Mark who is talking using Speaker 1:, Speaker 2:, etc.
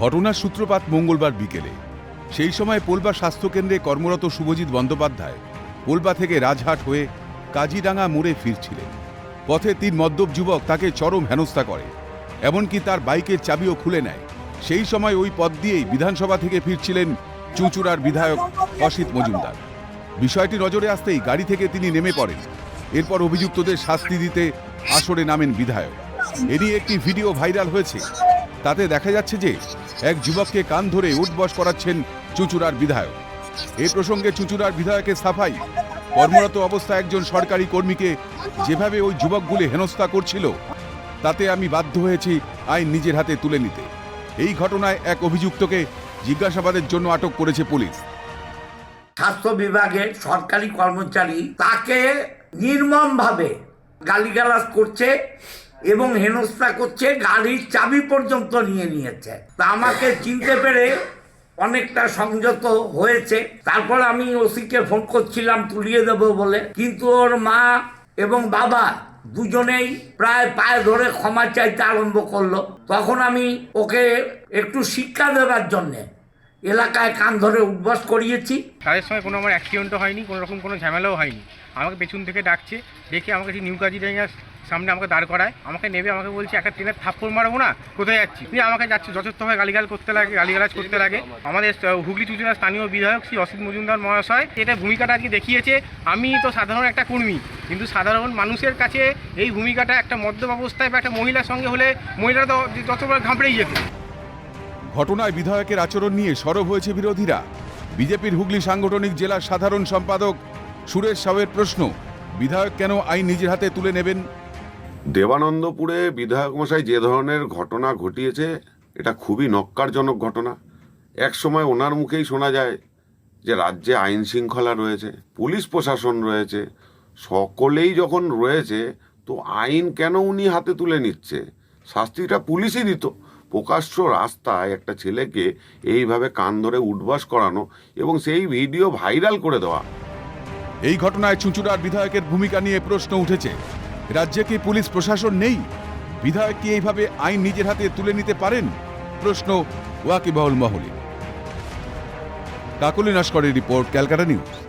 Speaker 1: ঘটনার সূত্রপাত মঙ্গলবার বিকেলে। সেই সময় পোলবা স্বাস্থ্যকেন্দ্রে কর্মরত শুভজিৎ বন্দ্যোপাধ্যায় পোলবা থেকে রাজহাট হয়ে কাজিরাঙ্গা মোড়ে ফিরছিলেন। পথে তিন মদ্যপ যুবক তাকে চরম হেনস্থা করে, এমনকি তার বাইকের চাবিও খুলে নেয়। সেই সময় ওই পথ দিয়েই বিধানসভা থেকে ফিরছিলেন চুঁচুড়ার বিধায়ক অসিত মজুমদার। বিষয়টি নজরে আসতেই গাড়ি থেকে তিনি নেমে পড়েন। এরপর অভিযুক্তদের শাস্তি দিতে আসরে নামেন বিধায়ক। এরই একটি ভিডিও ভাইরাল হয়েছে। তাতে দেখা যাচ্ছে যে এক যুবককে কান ধরে উঠবস করাচ্ছেন চুঁচুড়ার বিধায়ক। এ প্রসঙ্গে চুঁচুড়ার বিধায়কের সাফাই। কর্মরত অবস্থায় একজন সরকারি কর্মীকে যেভাবে ওই যুবকগুলি হেনস্থা করছিল, তাতে আমি বাধ্য হয়েছি আইন নিজের হাতে তুলে নিতে। এই ঘটনায় এক অভিযুক্তকে জিজ্ঞাসাবাদের জন্য আটক করেছে পুলিশ।
Speaker 2: স্বাস্থ্য বিভাগের সরকারি কর্মচারী তাকে নির্মমভাবে গালিগালাজ করছে এবং হেনস্থা করছে, গাড়ির চাবি পর্যন্ত নিয়ে নিয়েছে। তা আমাকে চিনতে পেরে অনেকটা সংযত হয়েছে। তারপর আমি ওসিকে ফোন করছিলাম, তুলিয়ে দেব বলে। কিন্তু ওর মা এবং বাবা দুজনেই প্রায় পায়ে ধরে ক্ষমা চাইতে আরম্ভ করল। তখন আমি ওকে একটু শিক্ষা দেওয়ার জন্যে এলাকায় কান ধরে উদ্বাস করিয়েছি।
Speaker 3: তাদের সঙ্গে কোনো আমার অ্যাক্সিডেন্টও হয়নি, কোনো রকম কোনো ঝামেলাও হয়নি। আমাকে পেছন থেকে ডাকছে দেখে আমাকে নিউ কাজিরাঙ্গার সামনে আমাকে দাঁড় করায়, আমাকে নেবে, আমাকে বলছে একটা ট্রেনের থাপ্পড় মারবো না, কোথায় যাচ্ছি? দিয়ে আমাকে যাচ্ছে যথার্থভাবে গালিগাল করতে লাগে, গালিগালাজ করতে লাগে। আমাদের হুগলি চুচুড়ার স্থানীয় বিধায়ক শ্রী অসিত মজুমদার মহাশয় এটা ভূমিকাটা আজকে দেখিয়েছে, আমি তো সাধারণ একটা কর্মী, কিন্তু সাধারণ মানুষের কাছে এই ভূমিকাটা একটা মদ্যপ অবস্থায় বা একটা মহিলার সঙ্গে হলে মহিলারা তো যতবার ঘাবড়েই যেত।
Speaker 1: ঘটনায় বিধায়কের আচরণ নিয়ে সরব হয়েছে বিরোধীরা। বিজেপির হুগলি সাংগঠনিক জেলার সাধারণ সম্পাদক সুরেশ সাউয়ের প্রশ্ন, বিধায়ক কেন আইন নিজের হাতে তুলে নেবেন?
Speaker 4: দেবানন্দপুরে বিধায়ক মশাই যে ধরনের ঘটনা ঘটিয়েছে, এটা খুবই নক্কারজনক ঘটনা। এক সময় ওনার মুখেই শোনা যায় যে রাজ্যে আইন শৃঙ্খলা রয়েছে, পুলিশ প্রশাসন রয়েছে, সকলেই যখন রয়েছে, তো আইন কেন উনি হাতে তুলে নিচ্ছে? শাস্তিটা পুলিশই দিত। প্রকাশ্য রাস্তায় একটা ছেলেকে এইভাবে কান ধরে উঠবাস করানো এবং সেই ভিডিও ভাইরাল করে দেওয়া।
Speaker 1: এই ঘটনায় চুঁচুড়ার বিধায়কের ভূমিকা নিয়ে প্রশ্ন উঠেছে। রাজ্যে কি পুলিশ প্রশাসন নেই? বিধায়ক কি এইভাবে আইন নিজের হাতে তুলে নিতে পারেন? প্রশ্ন ওয়াকিবহুল মহলে। কাকুলি নস্করের রিপোর্ট, ক্যালকাটা নিউজ।